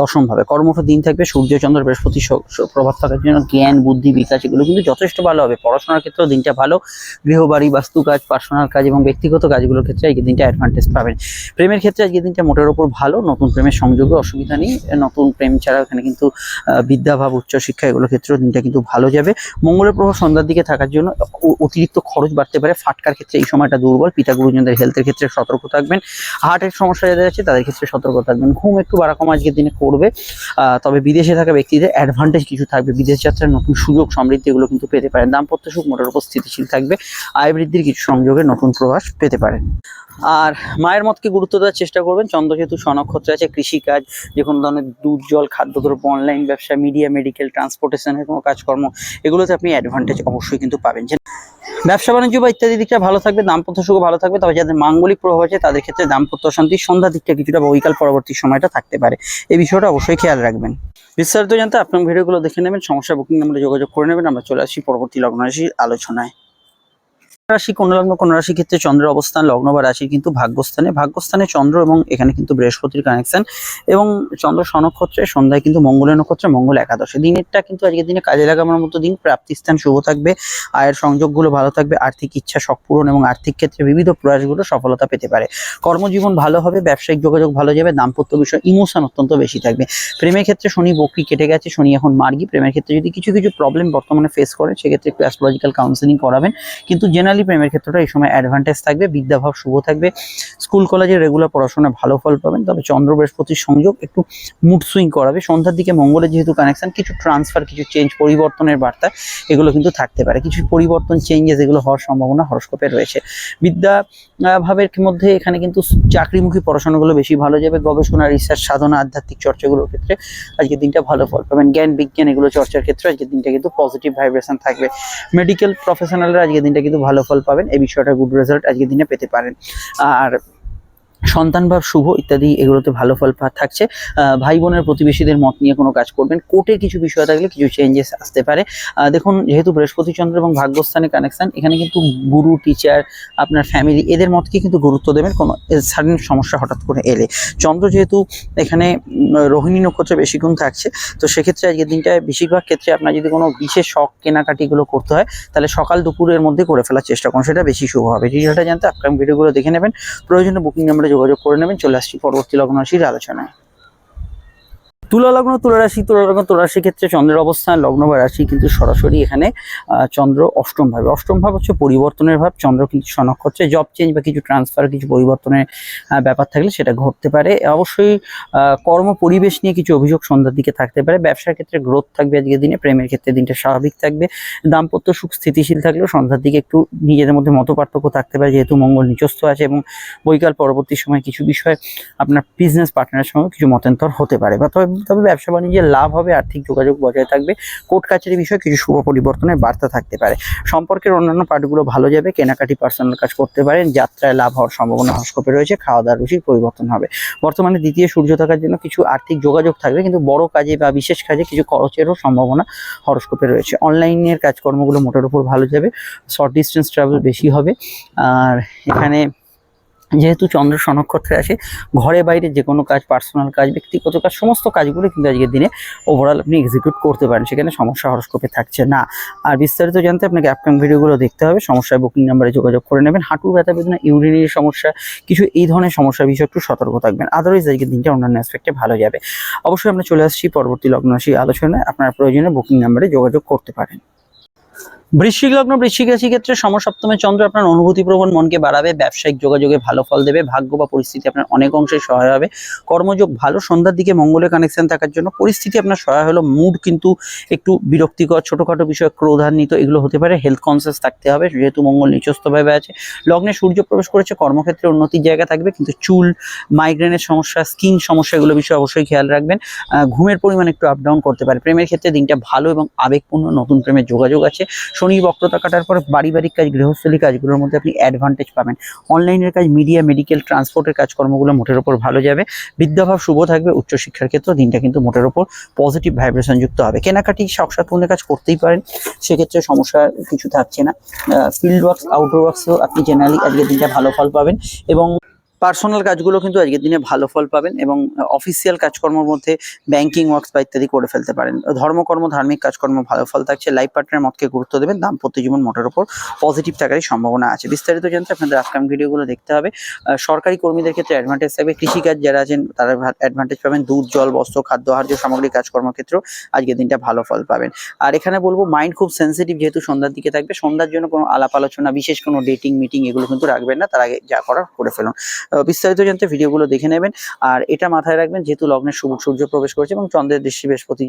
দশম ভাবে। কর্মঠ দিন থাকবে সূর্য, চন্দ্র, বৃহস্পতি প্রভাব থাকার জন্য জ্ঞান, বুদ্ধি, বিকাশ এগুলো কিন্তু যথেষ্ট ভালো হবে। পড়াশোনার ক্ষেত্রেও দিনটা ভালো। গৃহবাড়ি, বাস্তু কাজ পার্সোনাল কাজ এবং ব্যক্তিগত কাজগুলোর ক্ষেত্রে আজকে দিনটা অ্যাডভান্টেজ পাবেন। প্রেমের ক্ষেত্রে আজকে দিনটা মোটের ওপর ভালো। নতুন প্রেমের সংযোগে অসুবিধা নেই। নতুন প্রেম ছাড়া এখানে কিন্তু বিদ্যাভাব উচ্চশিক্ষা এগুলোর ক্ষেত্রেও দিনটা কিন্তু ভালো যাবে। মঙ্গলের প্রভাব সন্ধ্যার দিকে থাকার জন্য অতিরিক্ত খরচ বাড়তে পারে। ফাটকার ক্ষেত্রে এই সময়টা দুর্বল। পিতা গুরুজনদের হেলথের ক্ষেত্রে সতর্ক থাকবেন। হার্টের সমস্যা যাদের আছে, তাদের ক্ষেত্রে সতর্ক থাকবেন। ঘুম একটু বাড়াকম আজকের দিনে করবে। তবে বিদেশে থাকা ব্যক্তিদের অ্যাডভান্টেজ কিছু থাকবে। বিদেশ যাত্রার নতুন সুযোগ সমৃদ্ধি এগুলো কিন্তু পেতে পারেন। দাম্পত্য সুখ মোটের উপর স্থিতিশীল থাকবে। আয় বৃদ্ধির কিছু সংযোগের নতুন প্রভাস পেতে পারেন আর মায়ের মতকে গুরুত্ব দেওয়ার চেষ্টা করবেন। চন্দ্র যেহেতু স্বনক্ষত্রে আছে কৃষিকাজ, যে কোনো ধরনের দুধ, জল খাদ্যদ্রব্য অনলাইন ব্যবসা মিডিয়া মেডিকেল ট্রান্সপোর্টেশনের কোনো কাজকর্ম, এগুলোতে আপনি অ্যাডভান্টেজ অবশ্যই কিন্তু পাবেন। ব্যবসা বাণিজ্য বা ইত্যাদি দিকটা ভালো থাকবে, দাম্পত্য সুখ ভালো থাকবে, তবে যাদের মাঙ্গলিক প্রভাব আছে তাদের ক্ষেত্রে দাম্পত্য শান্তি সন্ধ্যা দিকটা কিছুটা বৈকাল পরবর্তী সময়টা থাকতে পারে। এই বিষয়টা অবশ্যই খেয়াল রাখবেন। বিস্তারিত জানতে আপনার ভিডিওগুলো দেখে নেবেন, সমস্যা বুকিং নাম্বারে যোগাযোগ করে নেবেন, আমরা চলে আসি পরবর্তী লগ্ন আলোচনায়। রাশি, কোন লগ্ন, কোন রাশি ক্ষেত্রে চন্দ্রের অবস্থান, লগ্ন বা রাশি কিন্তু ভাগ্যস্থানে। ভাগ্যস্থানে চন্দ্র এবং এখানে কিন্তু বৃহস্পতির কানেকশন এবং চন্দ্র সনক্ষত্রে সন্ধ্যায় কিন্তু মঙ্গলের নক্ষত্রে, মঙ্গল একাদশে। দিনেরটা কিন্তু আজকের দিনে কাজে লাগানোর মতো দিন। প্রাপ্তিস্থান শুভ থাকবে, আয়ের সংযোগগুলো ভালো থাকবে, আর্থিক ইচ্ছা শখ পূরণ এবং আর্থিক ক্ষেত্রে বিবিধ প্রয়াসগুলো সফলতা পেতে পারে। কর্মজীবন ভালো হবে, ব্যবসায়িক যোগাযোগ ভালো যাবে, দাম্পত্য বিষয় ইমোশন অত্যন্ত বেশি থাকবে। প্রেমের ক্ষেত্রে শনি বকরি কেটে গেছে, শনি এখন মার্গী। প্রেমের ক্ষেত্রে যদি কিছু কিছু প্রবলেম বর্তমানে ফেস করেন সেক্ষেত্রে একটু অ্যাস্ট্রোলজিক্যাল কাউন্সিলিং করাবেন। কিন্তু জেনারেলি প্রেমের ক্ষেত্রটা এই সময় অ্যাডভান্টেজ থাকবে, বিদ্যাভাব শুভ থাকবে। স্কুল কলেজে রেগুলার পড়াশোনায় ভালো ফল পাবেন। তবে চন্দ্র বৃহস্পতির সংযোগ একটু মুড সুইং করাবে। সন্ধ্যার দিকে মঙ্গলের যেহেতু কানেকশন কিছু ট্রান্সফার কিছু চেঞ্জ পরিবর্তনের বার্তা, এগুলো কিন্তু থাকতে পারে। কিছু পরিবর্তন চেঞ্জেস এগুলো হওয়ার সম্ভাবনা হরস্কোপে রয়েছে। বিদ্যা ভাবের মধ্যে এখানে কিন্তু চাকরিমুখী পড়াশোনাগুলো বেশি ভালো যাবে। গবেষণা রিসার্চ সাধনা, আধ্যাত্মিক চর্চাগুলোর ক্ষেত্রে আজকের দিনটা ভালো ফল পাবেন। জ্ঞান, বিজ্ঞান এগুলো চর্চার ক্ষেত্রে আজকের দিনটা কিন্তু পজিটিভ ভাইব্রেশন থাকবে। মেডিকেল প্রফেশনালরা আজকের দিনটা কিন্তু ভালো ফল পাবেন। এই বিষয়টা গুড রেজাল্ট আজকের দিনে পেতে পারেন। আর সন্তান ভাব শুভ ইত্যাদি এগুলোতে ভালো ফল থাকছে। ভাই বোনের প্রতিবেশীদের মত নিয়ে কোনো কাজ করবেন। কোর্টের কিছু বিষয় থাকলে কিছু চেঞ্জেস আসতে পারে। দেখুন, যেহেতু বৃহস্পতি চন্দ্র এবং ভাগ্যস্থানে কানেকশন এখানে কিন্তু গুরু টিচার আপনার ফ্যামিলি এদের মতকে কিন্তু গুরুত্ব দেবেন। কোনো সাডেন সমস্যা হঠাৎ করে এলে। চন্দ্র যেহেতু এখানে রোহিণী নক্ষত্রে বেশিক্ষণ থাকছে, তো সেক্ষেত্রে আজকের দিনটায় বেশিরভাগ ক্ষেত্রে আপনার যদি কোনো বিশেষ শখ কেনাকাটিগুলো করতে হয়, তাহলে সকাল দুপুরের মধ্যে করে ফেলার চেষ্টা করুন। সেটা বেশি শুভ হবে। ডিটেলটা জানতে আপকামিং ভিডিওগুলো দেখে নেবেন। প্রয়োজনে বুকিং নাম্বারে যোগাযোগ করে নেবেন। চলে আসছি পরবর্তী লগ্ন রাশির আলোচনায়। তুলা লগ্ন, তুলা রাশি, তুলা লগ্ন, তুলা রাশির ক্ষেত্রে চন্দ্রের অবস্থান, লগ্ন বা রাশি কিন্তু সরাসরি এখানে চন্দ্র অষ্টম ভাবে। অষ্টম ভাব হচ্ছে পরিবর্তনের ভাব, চন্দ্র কিন্তু সনক্ষত্রে জব চেঞ্জ বা কিছু ট্রান্সফার কিছু পরিবর্তনের ব্যাপার থাকলে সেটা ঘটতে পারে। অবশ্যই কর্ম পরিবেশ নিয়ে কিছু অভিযোগ সন্ধ্যার দিকে থাকতে পারে। ব্যবসার ক্ষেত্রে গ্রোথ থাকবে আজকের দিনে, প্রেমের ক্ষেত্রে দিনটা স্বাভাবিক থাকবে। দাম্পত্য সুখ স্থিতিশীল থাকলেও সন্ধ্যার দিকে একটু নিজেদের মধ্যে মত পার্থক্য থাকতে পারে, যেহেতু মঙ্গল নিচস্থ আছে এবং বৈকাল পরবর্তী সময় কিছু বিষয় আপনার বিজনেস পার্টনারের সঙ্গে কিছু মতান্তর হতে পারে। বা তবে তবে ব্যবসা বাণিজ্যে লাভ হবে, আর্থিক যোগাযোগ বজায় থাকবে, কোর্ট কাছারি বিষয়ে কিছু শুভ পরিবর্তনের বার্তা থাকতে পারে। সম্পর্কের অন্যান্য পার্টগুলো ভালো যাবে, কেনাকাটি পার্সোনাল কাজ করতে পারেন, যাত্রায় লাভ হওয়ার সম্ভাবনা হস্কোপে রয়েছে খাওয়া দাওয়ার রুচির পরিবর্তন হবে। বর্তমানে দ্বিতীয় সূর্য থাকার জন্য কিছু আর্থিক যোগাযোগ থাকবে, কিন্তু বড় কাজে বা বিশেষ কাজে কিছু খরচেরও সম্ভাবনা হরস্কোপে রয়েছে। অনলাইনের কাজকর্মগুলো মোটের উপর ভালো যাবে শর্ট ডিস্টেন্স ট্রাভেল বেশি হবে, আর এখানে যেহেতু চন্দ্র সনক্ষত্রে আসে ঘরে বাইরে যে কোনো কাজ পার্সোনাল কাজ, ব্যক্তিগত কাজ, সমস্ত কাজগুলো কিন্তু আজকের দিনে ওভারঅল আপনি এক্সিকিউট করতে পারেন। সেখানে সমস্যা হরস্কোপে থাকছে না। আর বিস্তারিত জানতে আপনাকে আপকাম ভিডিওগুলো দেখতে হবে। সমস্যায় বুকিং নাম্বারে যোগাযোগ করে নেবেন। হাঁটু ব্যথা বেদনা ইউরিনের সমস্যা, কিছু এই ধরনের সমস্যার বিষয়ে একটু সতর্ক থাকবেন। আদারওয়াইজ আজকের দিনটা অন্যান্য অ্যাসপেক্টে ভালো যাবে। অবশ্যই আমরা চলে আসছি পরবর্তী লগ্ন রাশি আলোচনায়। আপনার প্রয়োজনে বুকিং নাম্বারে যোগাযোগ করতে পারেন। বৃশ্চিক লগ্ন বৃশ্চিক রাশি ক্ষেত্রে সমসপ্তমে চন্দ্র আপনার অনুভূতি প্রবণ মনকে বাড়াবে, ব্যবসায়িক যোগাযোগে ভালো ফল দেবে, ভাগ্য বা পরিস্থিতি আপনার অনেক অংশে সহায় হবে। কর্মযোগ ভালো, সন্ধ্যার দিকে মঙ্গলের কানেকশন থাকার জন্য পরিস্থিতি আপনার সহায় হলো মুড কিন্তু একটু বিরক্তিকর, ছোটখাটো বিষয় ক্রোধান্বিত, এগুলো হতে পারে হেলথ কনসিয়াস থাকতে হবে, যেহেতু মঙ্গল নিচস্থভাবে আছে। লগ্নে সূর্য প্রবেশ করেছে, কর্মক্ষেত্রে উন্নতির জায়গা থাকবে, কিন্তু চুল মাইগ্রেনের সমস্যা স্কিন সমস্যা, এগুলো বিষয়ে অবশ্যই খেয়াল রাখবেন। ঘুমের পরিমাণ একটু আপ ডাউন করতে পারে। প্রেমের ক্ষেত্রে দিনটা ভালো এবং আবেগপূর্ণ, নতুন প্রেমের যোগাযোগ আছে। শনি বক্রতা কাটার পর পারিবারিক কাজ, গৃহস্থলী কাজগুলোর মধ্যে আপনি অ্যাডভান্টেজ পাবেন। অনলাইনের কাজ মিডিয়া মেডিকেল ট্রান্সপোর্টের কাজকর্মগুলো মোটের ওপর ভালো যাবে। বিদ্যাভাব শুভ থাকবে, উচ্চশিক্ষার ক্ষেত্রে দিনটা কিন্তু মোটের ওপর পজিটিভ ভাইব্রেশন যুক্ত হবে। কেনাকাটি শখসাত পূর্ণের কাজ করতেই পারেন, সেক্ষেত্রে সমস্যা কিছু থাকছে না। ফিল্ড ওয়ার্কস আউটডোর ওয়ার্কসেও আপনি জেনারেলি আজকের দিনটা ভালো ফল পাবেন এবং পার্সোনাল কাজগুলো কিন্তু আজকের দিনে ভালো ফল পাবেন এবং অফিসিয়াল কাজকর্মের মধ্যে ব্যাংকিং ওয়ার্কস বা ইত্যাদি করে ফেলতে পারেন। ধর্মকর্ম, ধার্মিক কাজকর্ম ভালো ফল থাকছে। লাইফ পার্টনার মতকে গুরুত্ব দেবেন। দাম্পত্য জীবন মোটের ওপর পজিটিভ থাকারই সম্ভাবনা আছে। বিস্তারিত জানতে আপনাদের আপকাম ভিডিওগুলো দেখতে হবে। সরকারি কর্মীদের ক্ষেত্রে অ্যাডভান্টেজ থাকবে। কৃষিকাজ যারা আছেন, তারা অ্যাডভান্টেজ পাবেন। দুধ, জল, বস্ত্র, খাদ্য, আহার্য সামগ্রিক কাজকর্ম ক্ষেত্রেও আজকের দিনটা ভালো ফল পাবেন। আর এখানে বলব মাইন্ড খুব সেন্সিটিভ যেহেতু সন্ধ্যার দিকে থাকবে। সন্ধ্যার জন্য কোনো আলাপ আলোচনা, বিশেষ কোনো ডেটিং মিটিং এগুলো কিন্তু রাখবেন না। তার আগে যা করার করে ফেলুন। বিস্তারিত জানতে ভিডিওগুলো দেখে নেবেন। আর এটা মাথায় রাখবেন, যেহেতু লগ্নের শুভ সূর্য প্রবেশ করেছে এবং চন্দ্রের দৃষ্টি বৃহস্পতি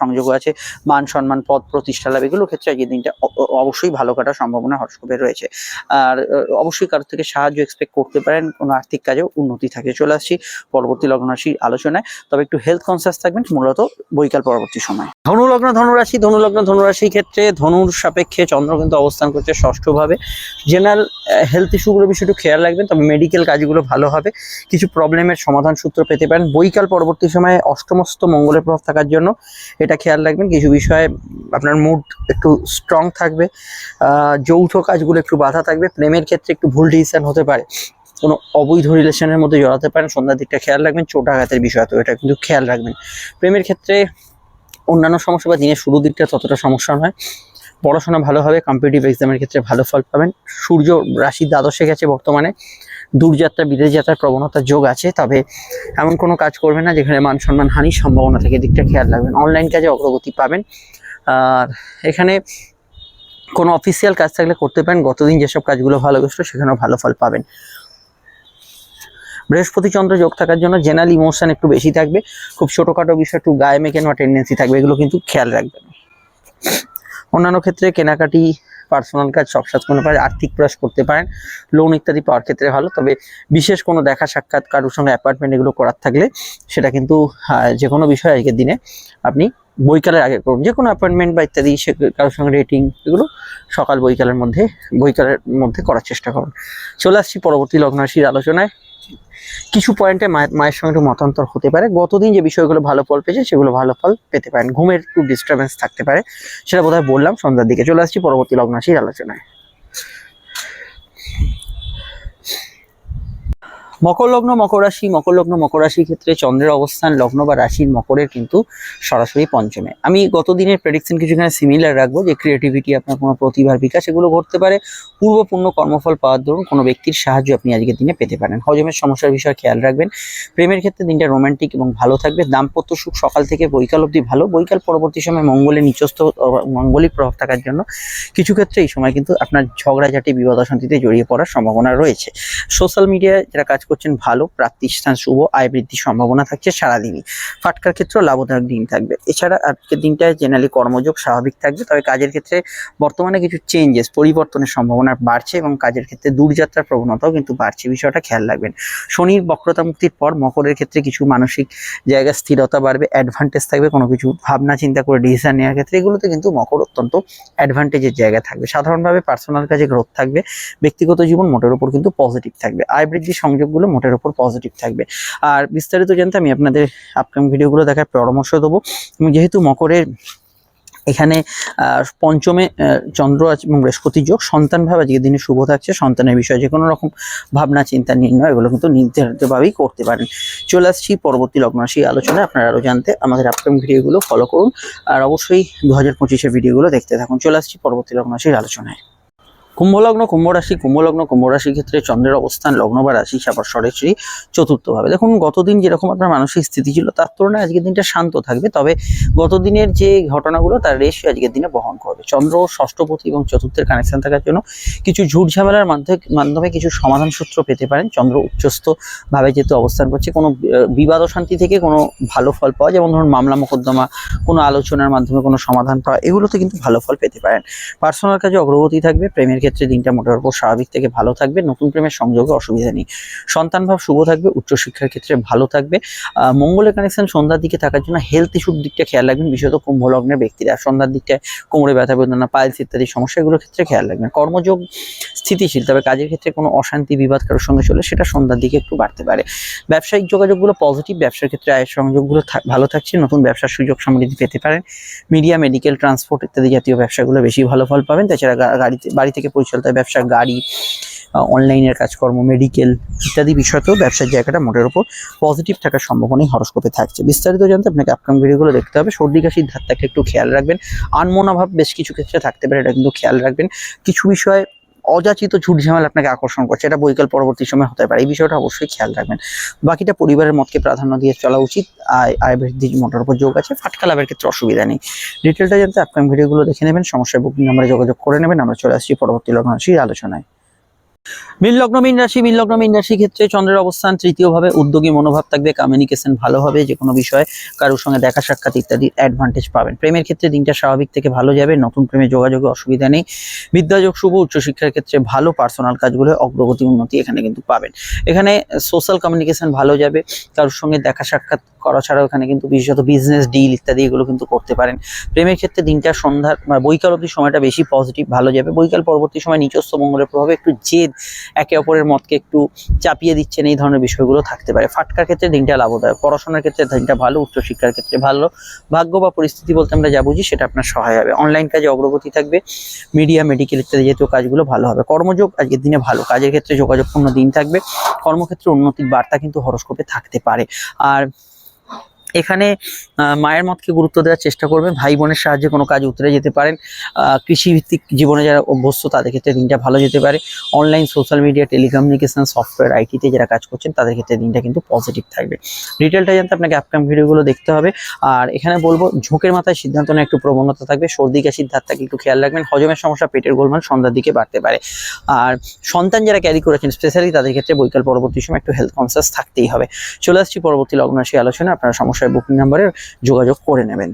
সংযোগ আছে, মান, সম্মান, পদ, প্রতিষ্ঠা, লাভ, এগুলোর ক্ষেত্রে আজকের দিনটা অবশ্যই ভালো কাটার সম্ভাবনা হরস্কোপে রয়েছে। আর অবশ্যই কারোর থেকে সাহায্য এক্সপেক্ট করতে পারেন, কোনো আর্থিক কাজেও উন্নতি থাকে। চলে আসছি পরবর্তী লগ্ন রাশির আলোচনায়। তবে একটু হেলথ কনসিয়াস থাকবেন, মূলত বৈকাল পরবর্তী সময়। ধনু লগ্ন ধনুরাশি ধনু লগ্ন ধনুরাশির ক্ষেত্রে ধনুর সাপেক্ষে চন্দ্র কিন্তু অবস্থান করছে ষষ্ঠ ভাবে জেনারেল হেলথ ইস্যুগুলো বিষয়ে একটু খেয়াল রাখবেন, তবে মেডিকেল কাজগুলো ভালো হবে। কিছু প্রবলেমের সমাধান সূত্র পেতে পারেন। বৈকাল পরবর্তী সময়ে অষ্টমস্ত মঙ্গলের প্রভাব থাকার জন্য এটা খেয়াল রাখবেন। কিছু বিষয়ে আপনার মুড একটু স্ট্রং থাকবে। যৌথ কাজগুলো একটু বাধা থাকবে। প্রেমের ক্ষেত্রে একটু ভুল ডিসিশন হতে পারে। কোনো অবৈধ রিলেশনের মধ্যে জড়াতে পারেন। সন্ধ্যার দিকটা খেয়াল রাখবেন। চোট আঘাতের বিষয় তো এটা কিন্তু খেয়াল রাখবেন। প্রেমের ক্ষেত্রে অন্যান্য সমস্যা বা দিনের শুরু দিকটা ততটা সমস্যা নয়। পড়াশোনা ভালো হবে। কম্পিটিটিভ এক্সামের ক্ষেত্রে ভালো ফল পাবেন। সূর্য রাশি দ্বাদশে গেছে বর্তমানে। দূরযাত্রা বিদেশ যাত্রার প্রবণতার যোগ আছে, তবে এমন কোনো কাজ করবে না যেখানে মান সম্মান হানির সম্ভাবনা থাকে। দিকটা খেয়াল রাখবেন। অনলাইন কাজে অগ্রগতি পাবেন। আর এখানে কোনো অফিসিয়াল কাজ থাকলে করতে পারেন। গতদিন যেসব কাজগুলো ভালো গেছিল সেখানেও ভালো ফল পাবেন। বৃহস্পতি চন্দ্র যোগ থাকার জন্য জেনারেল ইমোশন একটু বেশি থাকবে। খুব ছোটোখাটো বিষয়, একটু গায়ে মেখে নেওয়া টেন্ডেন্সি থাকবে, এগুলো কিন্তু খেয়াল রাখবেন। অন্যান্য ক্ষেত্রে কেনাকাটি পার্সোনাল কাজ সব সাথে পারে, আর্থিক প্রয়াস করতে পারেন লোন ইত্যাদি পাওয়ার ক্ষেত্রে ভালো। তবে বিশেষ কোনো দেখা সাক্ষাৎ, কারোর সঙ্গে অ্যাপার্টমেন্ট এগুলো করার থাকলে সেটা কিন্তু যে কোনো বিষয় আজকের দিনে আপনি বৈকালের আগে করুন। যে কোনো অ্যাপয়েন্টমেন্ট বা ইত্যাদি সে কারোর সঙ্গে রেটিং এগুলো সকাল বৈকালের মধ্যে বৈকালের মধ্যে করার চেষ্টা করুন। চলে আসছি পরবর্তী লগ্ন রাশির আলোচনায়। কিছু পয়েন্টে মায়ের সঙ্গে একটু মতান্তর হতে পারে। গতদিন যে বিষয়গুলো ভালো ফল পেয়েছে, সেগুলো ভালো ফল পেতে পারেন। ঘুমের একটু ডিস্টারবেন্স থাকতে পারে, সেটা বোধহয় বললাম। সন্ধ্যার দিকে চলে আসছি। পরবর্তী লগ্নাশীর আলোচনায়। মকর লগ্ন, মকর রাশি। মকর লগ্ন, মকর রাশির ক্ষেত্রে চন্দ্রের অবস্থান, লগ্ন বা রাশির মকরের কিন্তু সরাসরি পঞ্চমে। আমি গত দিনের প্রেডিকশন কিছুখানে সিমিলার রাখব যে ক্রিয়েটিভিটি আপনার কোনো প্রতিভার বিকাশ এগুলো ঘটতে পারে। পূর্বপূর্ণ কর্মফল পাওয়ার দরুন কোনো ব্যক্তির সাহায্য আপনি আজকের দিনে পেতে পারেন। হজমের সমস্যার বিষয়ে খেয়াল রাখবেন। প্রেমের ক্ষেত্রে দিনটা রোমান্টিক এবং ভালো থাকবে। দাম্পত্য সুখ সকাল থেকে বৈকাল অবধি ভালো। বৈকাল পরবর্তী সময় মঙ্গলে নিচস্থ, মঙ্গলিক প্রভাব থাকার জন্য কিছু ক্ষেত্রে এই সময় কিন্তু আপনার ঝগড়াঝাটি, বিবাদ অশান্তিতে জড়িয়ে পড়ার সম্ভাবনা রয়েছে। সোশ্যাল মিডিয়ায় যারা কাজ করছেন ভালো প্রাপ্তিস্থান শুভ, আয় বৃদ্ধির সম্ভাবনা থাকছে সারাদিনই। ফাটকার ক্ষেত্রেও লাভদায়ক দিন থাকবে। এছাড়া আজকের দিনটায় জেনারেলি কর্মযোগ স্বাভাবিক থাকবে তবে কাজের ক্ষেত্রে বর্তমানে কিছু চেঞ্জেস পরিবর্তনের সম্ভাবনা বাড়ছে এবং কাজের ক্ষেত্রে দূরযাত্রার প্রবণতাও কিন্তু বাড়ছে, বিষয়টা খেয়াল রাখবেন। শনির বক্রতা মুক্তির পর মকরের ক্ষেত্রে কিছু মানসিক জায়গায় স্থিরতা বাড়বে অ্যাডভান্টেজ থাকবে, কোনো কিছু ভাবনা চিন্তা করে ডিসিশন নেওয়ার ক্ষেত্রে এগুলোতে কিন্তু মকর অত্যন্ত অ্যাডভান্টেজের জায়গা থাকবে। সাধারণভাবে পার্সোনাল কাজে গ্রোথ থাকবে, ব্যক্তিগত জীবন মোটের উপর কিন্তু পজিটিভ থাকবে। আয় বৃদ্ধির সংযোগগুলো মোটের উপর পজিটিভ থাকবে। আর বিস্তারিত জানতে আমি আপনাদের আপকামিং ভিডিওগুলো দেখার পরামর্শ দেবো। এবং যেহেতু মকরের এখানে পঞ্চমে চন্দ্র এবং বৃহস্পতি যোগ, সন্তান ভাব আজকের দিনে শুভ থাকছে। সন্তানের বিষয়ে যে কোনো রকম ভাবনা, চিন্তা, নির্ণয় এগুলো কিন্তু নির্ধারিতভাবেই করতে পারেন। চলে আসছি পরবর্তী লগ্ন রাশি আলোচনায়। আপনারা আরও জানতে আমাদের আপকামিং ভিডিওগুলো ফলো করুন। আর অবশ্যই দু হাজার ভিডিওগুলো দেখতে থাকুন। চলে আসছি পরবর্তী লগ্ন রাশির আলোচনায়। কুম্ভ লগ্ন কুম্ভ রাশি কুম্ভ লগ্ন কুম্ভ রাশির ক্ষেত্রে চন্দ্রের অবস্থান, লগ্ন বা রাশি সাবার সরেশ্রী চতুর্থভাবে। দেখুন, গতদিন যেরকম আপনার মানসিক স্থিতি ছিল, তার তুলনায় আজকের দিনটা শান্ত থাকবে। তবে গত দিনের যে ঘটনাগুলো, তার রেশ আজকের দিনে বহন করবে। চন্দ্র ষষ্ঠপতি এবং চতুর্থের কানেকশন থাকার জন্য কিছু ঝুট ঝামেলার মাধ্যমে মাধ্যমে কিছু সমাধান সূত্র পেতে পারেন। চন্দ্র উচ্চস্থভাবে যেহেতু অবস্থান করছে, কোনো বিবাদ অশান্তি থেকে কোনো ভালো ফল পাওয়া, যেমন ধরুন মামলা মোকদ্দমা, কোনো আলোচনার মাধ্যমে কোনো সমাধান পাওয়া, এগুলোতে কিন্তু ভালো ফল পেতে পারেন। পার্সোনাল কাজে অগ্রগতি থাকবে, প্রেমের ক্ষেত্রে দিনটা মোটের উপর স্বাভাবিক থেকে ভালো থাকবে, নতুন প্রেমের সংযোগে অসুবিধা নেই। সন্তান ভাব শুভ থাকবে, উচ্চশিক্ষার ক্ষেত্রে ভালো থাকবে। মঙ্গলের কানেকশন সন্ধ্যার দিকে থাকার জন্য হেলথ ইস্যুর দিকটা খেয়াল রাখবেন, বিশেষত কুম্ভ লগ্নের ব্যক্তিরা। সন্ধ্যার দিকটায় কোমরে ব্যথা, বেদনা পাইলস ইত্যাদি সমস্যা এগুলোর ক্ষেত্রে খেয়াল রাখবেন। কর্মযোগ স্থিতিশীল, তবে কাজের ক্ষেত্রে কোনো অশান্তি, বিবাদ কারোর সঙ্গে চলে, সেটা সন্ধ্যার দিকে একটু বাড়তে পারে। ব্যবসায়িক যোগাযোগগুলো পজিটিভ ব্যবসার ক্ষেত্রে আয়ের সংযোগগুলো ভালো থাকছে, নতুন ব্যবসার সুযোগ সমৃদ্ধি পেতে পারেন। মিডিয়া মেডিকেল ট্রান্সপোর্ট ইত্যাদি জাতীয় ব্যবসাগুলো বেশি ভালো ফল পাবেন। তাছাড়া গাড়িতে বাড়ি থেকে পরিচালিত ব্যবসা গাড়ি অনলাইনের কাজকর্ম মেডিকেল ইত্যাদি বিষয়তেও ব্যবসার জায়গাটা মোটের ওপর পজিটিভ থাকার সম্ভাবনাই হরস্কোপে থাকছে। বিস্তারিত জানতে আপনাকে আপকাম ভিডিওগুলো দেখতে হবে। সর্দি কাশির ধারটাকে একটু খেয়াল রাখবেন। আনমোনাভাব বেশ কিছু ক্ষেত্রে থাকতে পারে, এটা কিন্তু খেয়াল রাখবেন। কিছু বিষয় অযাচিত ঝুট ঝামেলা আপনাকে আকর্ষণ করছে, এটা বৈকাল পরবর্তী সময় হতে পারে। এই বিষয়টা অবশ্যই খেয়াল রাখবেন। বাকিটা পরিবারের মতকে প্রাধান্য দিয়ে চলা উচিত। আয় আয় বৃদ্ধির মোটর উপর যোগ আছে, ফাটকা লাভের ক্ষেত্রে অসুবিধা নেই। ডিটেলটা জানতে আপনার ভিডিওগুলো দেখে নেবেন, সমস্যায় বুকিং নাম্বারে যোগাযোগ করে নেবেন। আমরা চলে আসছি পরবর্তী লগ্ন আলোচনায়। মীন লগ্ন, মীন রাশি, মীন লগ্ন, মীন রাশির ক্ষেত্রে চন্দ্রের অবস্থান তৃতীয় ভাবে উদ্যোগী মনোভাব থাকবে কমিউনিকেশন ভালো হবে যে কোনো বিষয়ে কারোর সঙ্গে দেখা, সাক্ষাৎ ইত্যাদি অ্যাডভান্টেজ পাবেন। প্রেমের ক্ষেত্রে দিনটা স্বাভাবিক থেকে ভালো যাবে, নতুন প্রেমে যোগাযোগে অসুবিধা নেই, বিদ্যাযোগ শুভ, উচ্চশিক্ষার ক্ষেত্রে ভালো পার্সোনাল কাজগুলো, অগ্রগতি উন্নতি এখানে কিন্তু পাবেন। এখানে সোশ্যাল কমিউনিকেশন ভালো যাবে, কারোর সঙ্গে দেখা, সাক্ষাৎ করা ছাড়াও এখানে কিন্তু বিশেষত বিজনেস ডিল ইত্যাদি এগুলো কিন্তু করতে পারেন। প্রেমের ক্ষেত্রে দিনটা সন্ধ্যার বৈকাল অবধি সময়টা বেশি পজিটিভ ভালো যাবে। বৈকাল পরবর্তী সময় নিজস্ব মঙ্গলের প্রভাবে একটু জেদ একে অপরের মতকে একটু চাপিয়ে দিচ্ছেন, এই ধরনের বিষয়গুলো থাকতে পারে। ফাটকার ক্ষেত্রে দিনটা লাভদায়ক, পড়াশোনার ক্ষেত্রে দিনটা ভালো, উচ্চশিক্ষার ক্ষেত্রে ভালো। ভাগ্য বা পরিস্থিতি বলতে আমরা যা বুঝি সেটা আপনার সহায় হবে। অনলাইন কাজে অগ্রগতি থাকবে মিডিয়া মেডিকেল ইত্যাদি জাতীয় কাজগুলো ভালো হবে। কর্মযোগ আজকের দিনে ভালো, কাজের ক্ষেত্রে যোগাযোগপূর্ণ দিন থাকবে। কর্মক্ষেত্রে উন্নতির বার্তা কিন্তু হরস্কোপে থাকতে পারে। আর এখানে মায়ের মতকে গুরুত্ব দেওয়ার চেষ্টা করবেন। ভাই বোনের সাহায্যে কোনো কাজ উতরে যেতে পারেন। কৃষিভিত্তিক জীবনে যারা অভ্যস্ত, তাদের ক্ষেত্রে দিনটা ভালো যেতে পারে। Online social media telecommunication software আইটিতে যারা কাজ করছেন, তাদের ক্ষেত্রে দিনটা কিন্তু পজিটিভ থাকবে। ডিটেলটা জানতে আপনাকে আপকাম ভিডিওগুলো দেখতে হবে। আর এখানে বলব, ঝোঁকের মাথায় সিদ্ধান্ত নেওয়ার একটু প্রবণতা থাকবে। সর্দি কাশির ধারটাকে একটু খেয়াল রাখবেন। হজমের সমস্যা, পেটের গোলমাল সন্ধ্যার দিকে বাড়তে পারে। আর সন্তান যারা ক্যারি করেছেন স্পেশালি তাদের ক্ষেত্রে বৈকাল পরবর্তী সময় একটু হেলথ কনসিয়াস থাকতেই হবে। চলে আসছি পরবর্তী লগ্ন রাশি আলোচনা আপনারা সমস্যায় বুকিং নাম্বারে যোগাযোগ করে নেবেন।